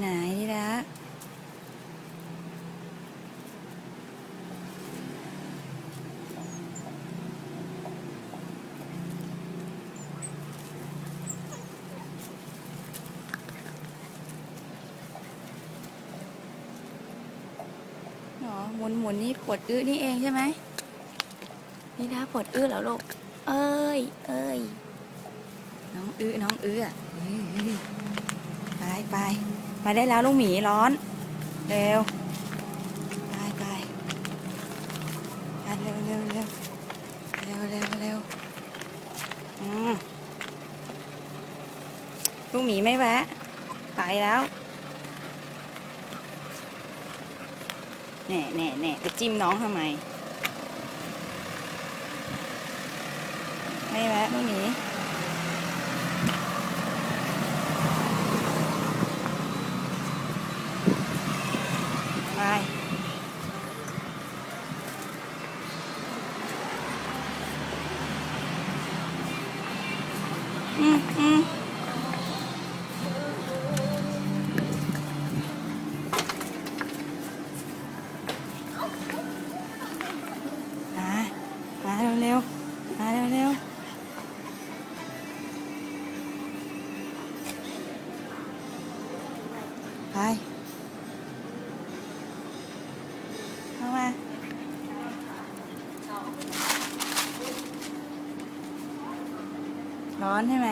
ไหนที่รักหรอหมุนหมุนนี่ปวดอื้อนี่เองใช่ไหมนี่ดาปวดอื้อเหรอลูก เอ้ย เอ้ย น้องอื้อน้องอื้ออะไปไป ไปได้แล้วลูกหมีร้อน เร็วไปไปไปเร็วเร็วเร็วเร็วเร็วเร็วลูกหมีไม่แวะ ไปแล้วแน่แน่แน่ไปจิ้มน้องทำไม ไม่แวะลูกหมี ไป อืมอืมมามาเร็วๆมาเร็วๆไป เข้ามา ร้อนใช่ไหม